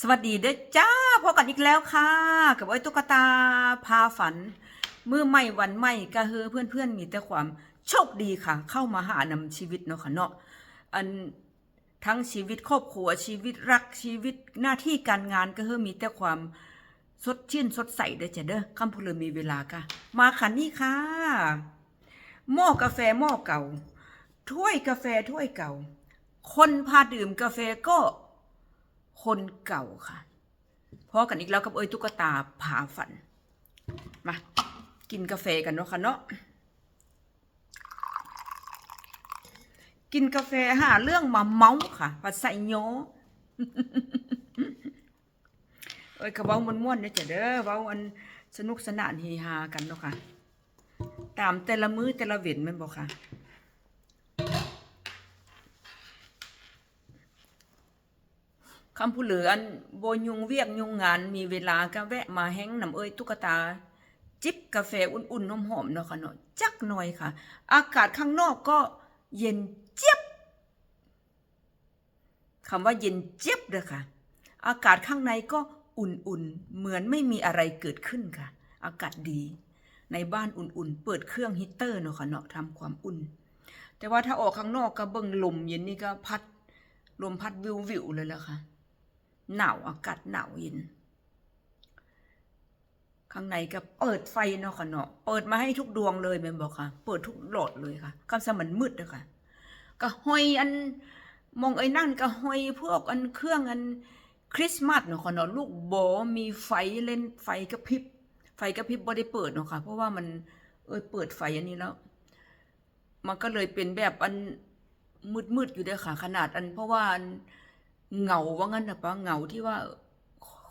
สวัสดีเด้อจ้าพบกันอีกแล้วค่ะ กับไอ้ตุ๊กตาพาฝันเมื่อใหม่วันใหม่ก็เฮอเพื่อนๆมีแต่ความโชคดีค่ะ เข้ามาหานำชีวิตเนาะค่ะเนาะอันทั้งชีวิตครอบครัวชีวิตรักชีวิตหน้าที่การงานก็เฮอมีแต่ความสดชื่นสดใสเด้อจ้ะเด้อคำพูดเลยมีเวลาค่ะ มาค่ะนี่ค่ะหม้อกาแฟหม้อเก่า ถ้วยกาแฟถ้วยเก่า คนพาดื่มกาแฟก็ คนเก่าค่ะพอกันอีกแล้วกับเอ้ยตุ๊กตาผาฝัน มา กินกาแฟกันเนาะค่ะเนาะกินกาแฟหาเรื่องมาเมาค่ะภาษาโยเอ้ยกระเว้าม่วนเนี่ยจะเด้อเว้าอันสนุกสนานเฮฮากันเนาะค่ะ ตามแต่ละมื้อแต่ละเว้นม่นบ่ค่ะ คำผู้เหลืออันโบยุงเวียกยุงงานมีเวลาก็แวะมาแห้งน้ำเอ้ยตุ๊กตา จิบกาแฟอุ่นๆนมหอมเนาะค่ะเนาะจักหน่อยค่ะ อากาศข้างนอกก็เย็นเจี๊ยบคำว่าเย็นเจี๊ยบเด้อค่ะ อากาศข้างในก็อุ่นๆ เหมือนไม่มีอะไรเกิดขึ้นค่ะ อากาศดี ในบ้านอุ่นๆ เปิดเครื่องฮีเตอร์เนาะค่ะเนาะทำความอุ่น แต่ว่าถ้าออกข้างนอกก็เบิ่งลมเย็นนี่ก็พัดลมพัดวิววิวๆเลยละค่ะ หนาวอากาศหนาวเย็นข้างในก็เปิดไฟเนาะค่ะเนาะเปิดมาให้ทุกดวงเลยแม่นบอกค่ะ เปิดทุกหลอดเลยค่ะคำสมันมืดนะคะก็ห้อยอันมองไอ้นั่นก็ห้อยพวกอันเครื่องอันคริสต์มาสเนาะค่ะเนาะลูกโบมีไฟเล่นไฟกระพริบ ไฟกระพริบบ่ได้เปิดเนาะค่ะ เพราะว่ามันเออเปิดไฟอันนี้แล้ว มันก็เลยเป็นแบบอันมืดๆอยู่เด้อค่ะ ขนาดอันเพราะว่าอัน เหงาว่างั้นนะปะเหงาที่ว่า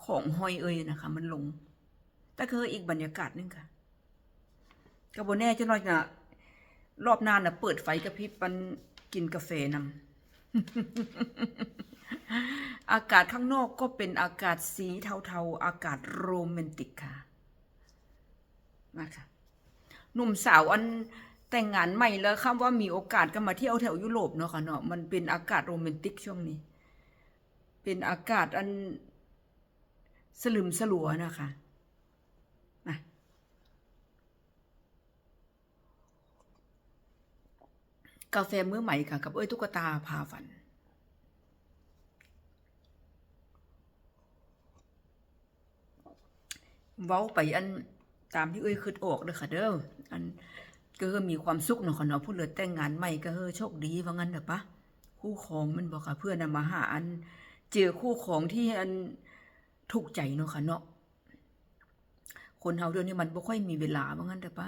ของหอยเอ่ยนะคะ มันลง แต่คืออีกบรรยากาศนึงค่ะกระโบแน่จะน้อยนะรอบหน้านะเปิดไฟกระพริบมันกินกาแฟนำอากาศข้างนอกก็เป็นอากาศสีเทาๆ อากาศโรแมนติกค่ะมาค่ะหนุ่มสาวอันแต่งงานใหม่แล้วคำว่ามีโอกาสก็มาเที่ยวแถวยุโรปเนาะค่ะเนาะมันเป็นอากาศโรแมนติกช่วงนี้ เป็นอากาศอันสลึมสลัวนะคะนะกาแฟมื้อใหม่ค่ะ กับเอ้ยตุ๊กตาพาฝัน เว้าไปอันตามที่เอ้ยคิดออกเด้อค่ะเด้ออันก็คือมีความสุขเนาะค่ะเนาะผู้เหลือแต่งงานใหม่ก็เฮอโชคดีว่างั้นเด้อปะคู่ครองมันบอกค่ะเพื่อนมาหาอัน เจอคู่ของที่อันถูกใจเนาะค่ะเนาะคนเฮาเดี๋ยวนี้มันบ่ค่อยมีเวลาว่างั้นเด้อปะ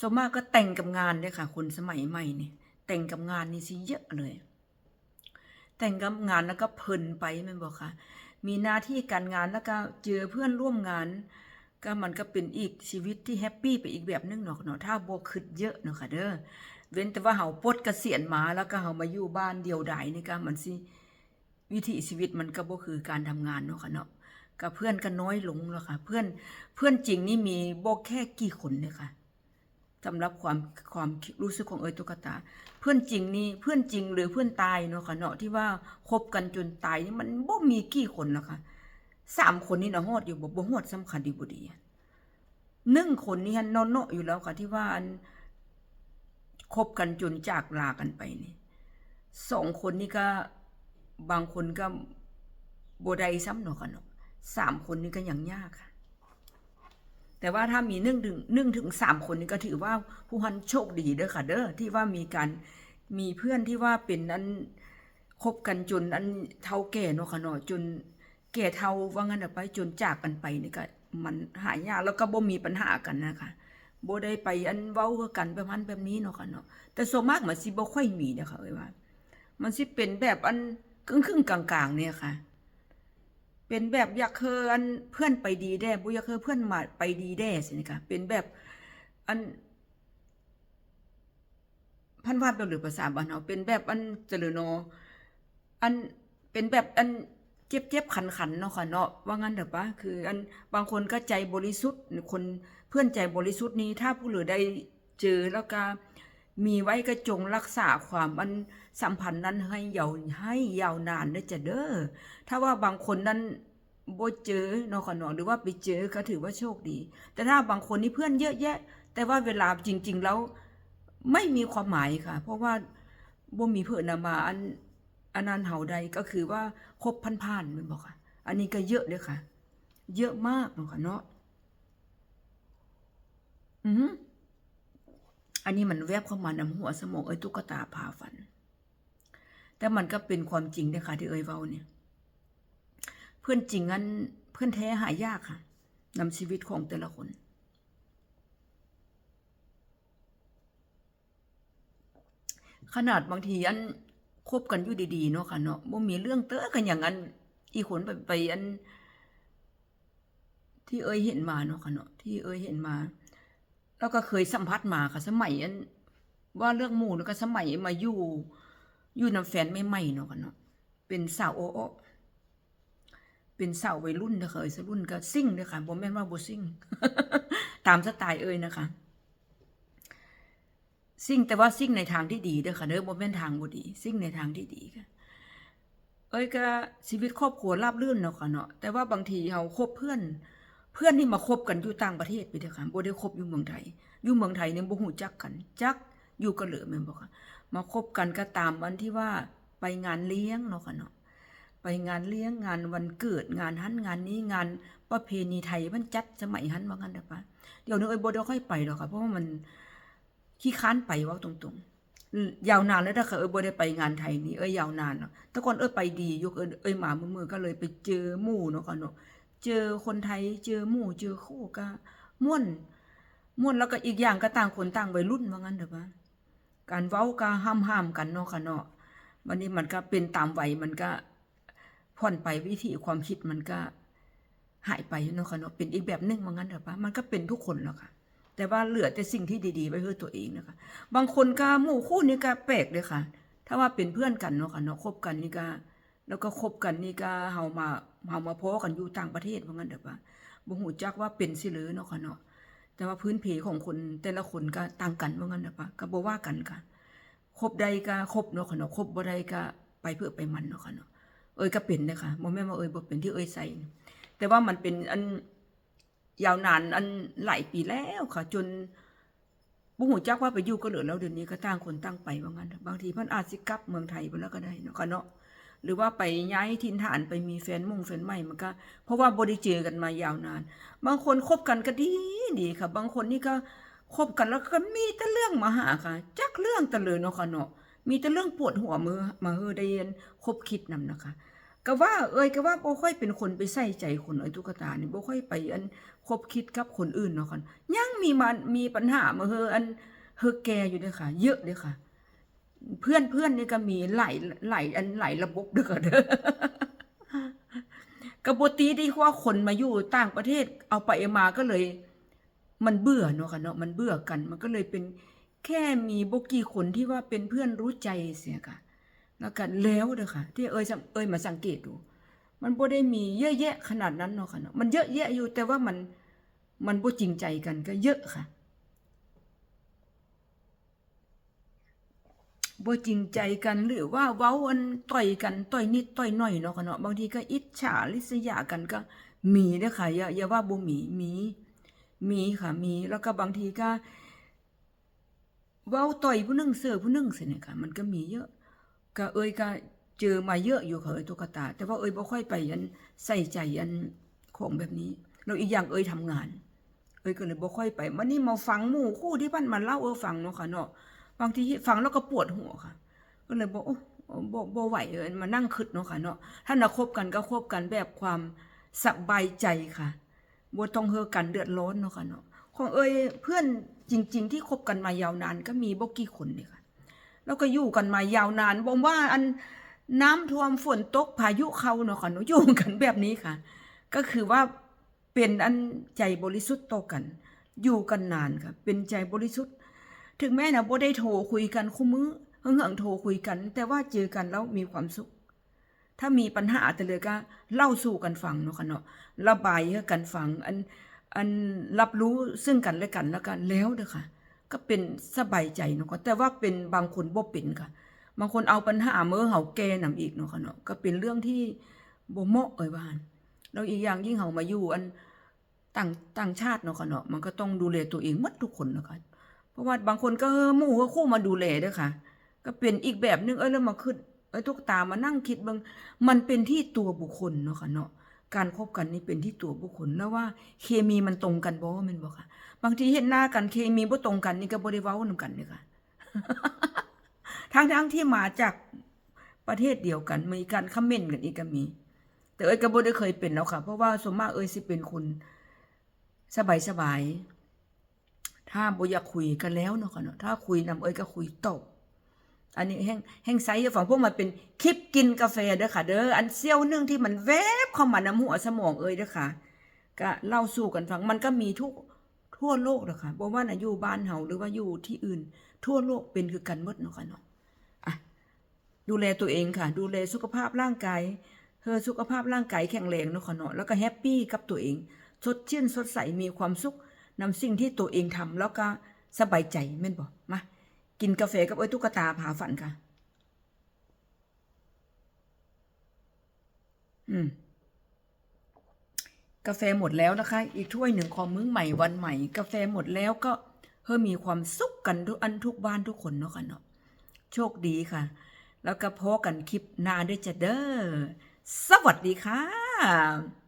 ส่วนมากก็แต่งกับงานเด้ค่ะ คนสมัยใหม่นี่แต่งกับงานนี่สิเยอะเลย แต่งกับงานแล้วก็เพลินไปแม่นบอกค่ะ มีหน้าที่การงานแล้วก็เจอเพื่อนร่วมงาน ก็มันก็เป็นอีกชีวิตที่แฮปปี้ไปอีกแบบนึงเนาะเนาะถ้าบ่คิดเยอะเนาะค่ะเด้อเว้นแต่ว่าเฮาปลดเกษียณมาแล้วก็เฮามาอยู่บ้านเดียวดายนี่ก็มันสิ วิถีชีวิตมันก็บ่คือการทำงานเนาะค่ะเนาะกับเพื่อนก็น้อยลงแล้วค่ะ เพื่อนเพื่อนจริงนี่มีบ่แค่กี่คนเลยค่ะสำหรับความความรู้สึกของเอยตุ๊กตา เพื่อนจริงนี่เพื่อนจริงหรือเพื่อนตายเนาะค่ะเนาะที่ว่าคบกันจนตายนี่มันบ่มีกี่คนแล้วค่ะสามคนนี่นะฮอดอยู่บ่บ่ฮอดสำคัญดีบ่ดีหนึ่งคนนี่ฮันนอนเนาะอยู่แล้วค่ะที่ว่าคบกันจนจากลากันไปนี่สองคนนี่ก็ บางคนก็บได้ซ้ำเนาะค่ะเนสามคนนี่ก็ยังยากค่ะ แต่ว่าถ้ามีนึ่งถึงนึ่งถึงสามคนนี่ก็ถือว่าผู้ฮันโชคดีเด้อค่ะ เด้อที่ว่ามีการมีเพื่อนที่ว่าเป็นอันคบกันจนอันเท่าแก่เนาะค่ะเนาะจนแก่เท่าว่างั้นไปจนจากกันไปนี่ก็มันหายากแล้วก็บ่มีปัญหากันนะคะบ่ได้ไปอันเว้าคือกันแบบนั้นแบบนี้เนาะค่ะเนาะแต่ส่วนมากมันสิบ่ค่อยมีนะคะเอ้ยว่า มันสิเป็นแบบอัน ครึ่งๆกลางๆ เนี่ยค่ะ เป็นแบบอยากเคยอันเพื่อนไปดีแด้บ่อยากเคยเพื่อนมาไปดีแด้สินะคะเป็นแบบอันพันวาดแบบหรือภาษาบ้านเฮาเป็นแบบอันเจริญนอันเป็นแบบอันเจ็บเจ็บขันขันๆเนาะค่ะเนาะว่างั้นเถอะปะคืออันบางคนก็ใจบริสุทธิ์คนเพื่อนใจบริสุทธิ์นี้ถ้าผู้เหลือได้เจอแล้วก็มีไว้ก็จงรักษาความอัน สัมพันธ์นั้นให้ยาวให้ยาวนานเด้อจะเด้อถ้าว่าบางคนนั้นบ่เจอเนาะค่ะเนาะหรือว่าไปเจอก็ถือว่าโชคดี แต่ถ้าบางคนนี่เพื่อนเยอะแยะ แต่ว่าเวลาจริง ๆ แล้วไม่มีความหมายค่ะ เพราะว่าบ่มีเพื่อนนำมาอันอันนั้นเฮาใดก็คือว่าคบผ่านๆแม่นบ่ค่ะ อันนี้ก็เยอะเด้อค่ะ เยอะมากเนาะค่ะเนาะอืออันนี้มันแวบเข้ามานำหัวสมองเอ้ตุ๊กตาพาฝัน แต่มันก็เป็นความจริงเด้อค่ะ ที่เอ้ยเว้าเนี่ย เพื่อนจริงอันเพื่อนแท้หายากค่ะนำชีวิตของแต่ละคนขนาดบางทีอันคบกันอยู่ดีๆเนาะค่ะเนาะบ่มีเรื่องเต้อกันอย่างนั้น อีคนไปไปอัน ที่เอ้ยเห็นมาเนาะค่ะเนาะที่เอ้ยเห็นมา แล้วก็เคยสัมผัสมาค่ะ สมัยอันว่าเรื่องหมู่แล้วก็สมัยมาอยู่ อยู่นำแฟนใหม่ๆเนาะค่ะเนาะเป็นสาวโอโอเป็นสาววัยรุ่นเด้อค่ะเอ้ยสรุ่นก็ซิ่งเด้ค่ะบ่แม่นว่าบ่ซิ่ง ตามสไตล์เอ้ยนะคะซิ่งแต่ว่าซิ่งในทางที่ดีเด้อค่ะเด้อบ่แม่นทางบ่ดี ซิ่งในทางที่ดีค่ะเอ้ยก็ชีวิตครอบครัวราบรื่นเนาะค่ะเนาะแต่ว่าบางทีเฮาคบเพื่อน เพื่อนนี่มาคบกันอยู่ต่างประเทศไปเด้อค่ะบ่ได้คบอยู่เมืองไทยอยู่เมืองไทยเนี่ยบ่ฮู้จักกันจัก อยู่กันเหลือแม่นบ่ค่ะมาคบกันก็ตามวันที่ว่าไปงานเลี้ยงเนาะค่ะเนาะไปงานเลี้ยงงานวันเกิดงานหันงานนี้งานประเพณีไทยมันจัดสมัยหันว่างั้นเด้อปะเดี๋ยวนี้เอ้บ่ได้ค่อยไปหรอกค่ะเพราะว่ามันขี้ค้านไปว้าตรงๆ ยาวนานแล้วเด้อค่ะเอ้ยบ่ได้ไปงานไทยนี่เอ้ยยาวนานเนาะแต่ก่อนเอ้ยไปดียกเอ้ยเอ้ยมามื้อๆก็เลยไปเจอหมู่เนาะค่ะเนาะเจอคนไทยเจอหมู่เจอคู่ก็ม่วนม่วนแล้วก็อีกอย่างก็ต่างคนต่างวัยรุ่นว่างั้นเด้อปะ การเว้าก็ห้ามๆกันเนาะค่ะเนาะวันนี้มันก็เป็นตามวัยมันก็ผ่อนไปวิธีความคิดมันก็หายไปเนาะค่ะเนาะเป็นอีกแบบหนึงว่างั้นเถอะปะมันก็เป็นทุกคนแล้วค่ะ แต่ว่าเหลือแต่สิ่งที่ดีๆไว้เพื่อตัวเองนะคะ บางคนก็หมู่คู่นี่ก็แปลกเลยค่ะ ถ้าว่าเป็นเพื่อนกันเนาะค่ะเนาะคบกันนี่ก็แล้วก็คบกันนี่ก็เฮามาเฮามาพ้อกันอยู่ต่างประเทศว่างั้นเถอะปะบ่ฮู้จักว่าเป็นสิหรือเนาะค่ะเนาะ แต่ว่าพื้นเพของคนแต่ละคนก็ต่างกันว่างั้นเถอะปะก็บ่ว่ากันค่ะคบใดก็คบเนาะค่ะเนาะคบบ่ใดก็ไปเพื่อไปมันเนาะค่ะเนาะเอ้ยก็เป็นเด้อค่ะบ่แม่นว่าเอ้ยบ่เป็นที่เอ้ยใส่แต่ว่ามันเป็นอันยาวนานอันหลายปีแล้วค่ะ จนบ่ฮู้จักว่าไปอยู่ก็เหลือแล้วเดี๋ยวนี้ก็ต่างคนต่างไปว่างั้นเถอะบางทีพิ่นอาจสิกลับเมืองไทยไปแล้วก็ได้เนาะค่ะเนาะ หรือว่าไปย้ายถิ่นฐานไปมีแฟนมุ่งแฟนใหม่มันก็ เพราะว่าบ่ได้เจอกันมายาวนาน บางคนคบกันก็ดีดีค่ะ บางคนนี่ก็คบกันแล้วก็มีแต่เรื่องมาหาค่ะ จักเรื่องต่เลยเนาะค่ะเนาะมีแต่เรื่องปวดหัวมือมาเฮอได้เรียนคบคิดนํนะคะก็ว่าเอ้ยก็ว่าบ่ค่อยเป็นคนไปใส่ใจคนเอ้ตุ๊กตานี่บ่ค่อยไปอันคบคิดกับคนอื่นเนาะค่ะยังมีมันมีปัญหามาเฮออันเฮอแกอยู่เด้อค่ะ เยอะเด้อค่ะ เพื่อนเพื่อนนี่ก็มีไหลายหลอันไหลระบบเด้อค่ะเด้อกบตีดีว่าคนมาอยู่ต่างประเทศ เอาไปเอามาก็เลย มันเบื่อเนาะค่ะเนาะมันเบื่อกัน มันก็เลยเป็นแค่มีบกี่คนที่ว่าเป็นเพื่อนรู้ใจเสียค่ะ แล้วกันแล้วเด้อค่ะ ที่เอ้ยเอ้ยมาสังเกตดู มันบ่ได้มีเยอะแยะขนาดนั้นเนาะค่ะเนาะมันเยอะแยะอยู่แต่ว่ามันมันบ่จริงใจกันก็เยอะค่ะ บ่จริงใจกันหรือว่าเว้าอันต่อยกันต่อยนิดต่อยหน่อยเนาะค่ะเนาะบางทีก็อิจฉาริษยากันก็มีเด้อค่ะอย่าอย่าว่าบ่มีมี มีค่ะมีแล้วก็บางทีก็เว้าต่อยผู้นึงเสือผู้นึงสิเนี่ยค่ะ มันก็มีเยอะ ก็เอ้ยก็เจอมาเยอะอยู่ค่ะเอ้ยตุ๊กตา แต่ว่าเอ้ยบ่ค่อยไปอันใส่ใจอันของแบบนี้แล้วอีกอย่างเอ้ยทำงาน เอ้ยก็เลยบ่ค่อยไปมันนี่มาฟังหมู่คู่ที่บ้านมาเล่าเออฟังเนาะค่ะเนาะ บางทีฟังแล้วก็ปวดหัวค่ะ ก็เลยบอกโอ้บ่บ่ไหวเอ้ยมานั่งคิดเนาะค่ะเนาะถ้านะคบกันก็คบกันแบบความสบายใจค่ะบ่ต้องเฮอกันเดือดร้อนเนาะค่ะเนาะของเอ้ยเพื่อนจริง ๆ ที่คบกันมายาวนานก็มีบ่กี่คนนี่ค่ะ แล้วก็อยู่กันมายาวนานบ่ว่าอันน้ำท่วมฝนตกพายุเข้าเนาะค่ะเนาะอยู่กันแบบนี้ค่ะ ก็คือว่าเป็นอันใจบริสุทธิ์ต่อกัน อยู่กันนานค่ะ เป็นใจบริสุทธิ์ ถึงแม้นะบ่ได้โทรคุยกันคู่มือเฮิงๆโทรคุยกัน แต่ว่าเจอกันแล้วมีความสุข ถ้ามีปัญหาแต่เลยก็เล่าสู่กันฟังเนาะค่ะเนาะระบายให้กันฟังอันอันรับรู้ซึ่งกันและกันแล้วกันแล้วเด้อค่ะ ก็เป็นสบายใจเนาะค่ะแต่ว่าเป็นบางคนบ่เป็นค่ะ บางคนเอาปัญหาเมื่อเฮาแก่นํอีกเนาะค่ะเนาะก็เป็นเรื่องที่บ่เหมาะเอ่ยว่านแล้วอีกอย่างยิ่งเฮามาอยู่อันต่างต่างชาติเนาะค่ะเนาะมันก็ต้องดูแลตัวเองหมดทุกคนเนาะค่ะ เพราะว่าบางคนก็หมู่ก็คู่มาดูแลด้อค่ะ ก็เป็นอีกแบบหนึงเอ้ยแล้วมาคิดเอ้ทุกตามานั่งคิดบิ่งมันเป็นที่ตัวบุคคลเนาะค่ะเนาะการคบกันนี่เป็นที่ตัวบุคคลแล้วว่าเคมีมันตรงกันบ่แม่นบ่ค่ะ บางทีเห็นหน้ากันเคมีบ่ตรงกันนี่ก็บ่ได้เว้านำกันเด้อค่ะทั้งๆที่มาจากประเทศเดียวกันมีการคอมเมนต์กันอีกก็มี แต่เอ้ยก็บ่ได้เคยเป็นแล้วค่ะ เพราะว่าส่วนมากเอ้ยสิเป็นคนสบายๆถ้า้ามบ่อยากคุยกันแล้วเนาะค่ะเนาะถ้าคุยนำเอ้ยก็คุยตอบอันนี้แห้งแห้งไซส์ฝั่งพวกมันเป็นคลิปกินกาแฟเด้อค่ะ เด้ออันเซี่ยวนึ่งที่มันแวบเข้ามาในหัวสมองเอ้ยเด้อค่ะ ก็เล่าสู่กันฟังมันก็มีทุกทั่วโลกเด้อค่ะบ่ว่าน่ะอยู่บ้านเฮาหรือว่าอยู่ที่อื่น ทั่วโลกเป็นคือกันหมดเนาะค่ะเนาะอะดูแลตัวเองค่ะ ดูแลสุขภาพร่างกายเธอสุขภาพร่างกายแข็งแรงเนาะค่ะเนาะแล้วก็แฮปปี้กับตัวเองสดชื่นสดใสมีความสุข นำสิ่งที่ตัวเองทำแล้วก็สบายใจแม่นบ่มากินกาแฟกับไอ้ตุ๊กตาผาฝันค่ะ อืม กาแฟหมดแล้วนะคะ อีกถ้วยหนึ่งของมื้อใหม่วันใหม่ กาแฟหมดแล้วก็เพื่อมีความสุขกันทุกอันทุกบ้านทุกคนเนาะค่ะเนาะโชคดีค่ะ แล้วก็พอกันคลิปหน้าด้วยจะเด้อสวัสดีค่ะ